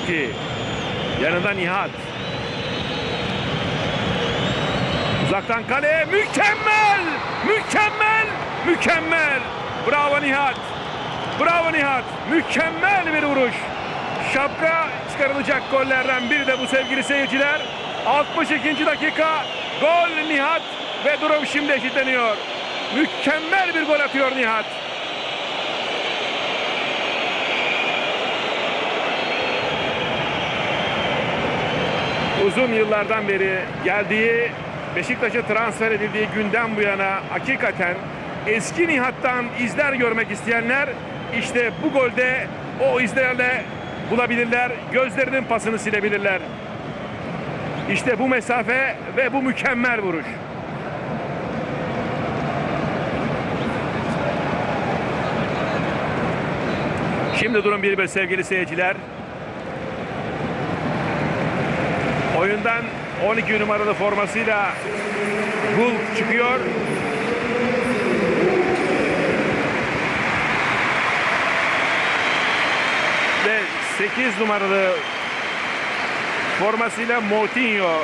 Guti. Yanında Nihat. Uzaktan kaleye mükemmel! Mükemmel! Mükemmel! Bravo Nihat! Bravo Nihat! Mükemmel bir vuruş. Şapka çıkarılacak gollerden biri de bu sevgili seyirciler. 62. dakika gol Nihat ve durum şimdi eşitleniyor. Mükemmel bir gol atıyor Nihat. Uzun yıllardan beri geldiği Beşiktaş'a transfer edildiği günden bu yana hakikaten eski Nihat'tan izler görmek isteyenler işte bu golde o izlerle bulabilirler. Gözlerinin pasını silebilirler. İşte bu mesafe ve bu mükemmel vuruş. Şimdi durum 1-1 sevgili seyirciler. Oyundan 12 numaralı formasıyla Gul çıkıyor. Ve 8 numaralı formasıyla Moutinho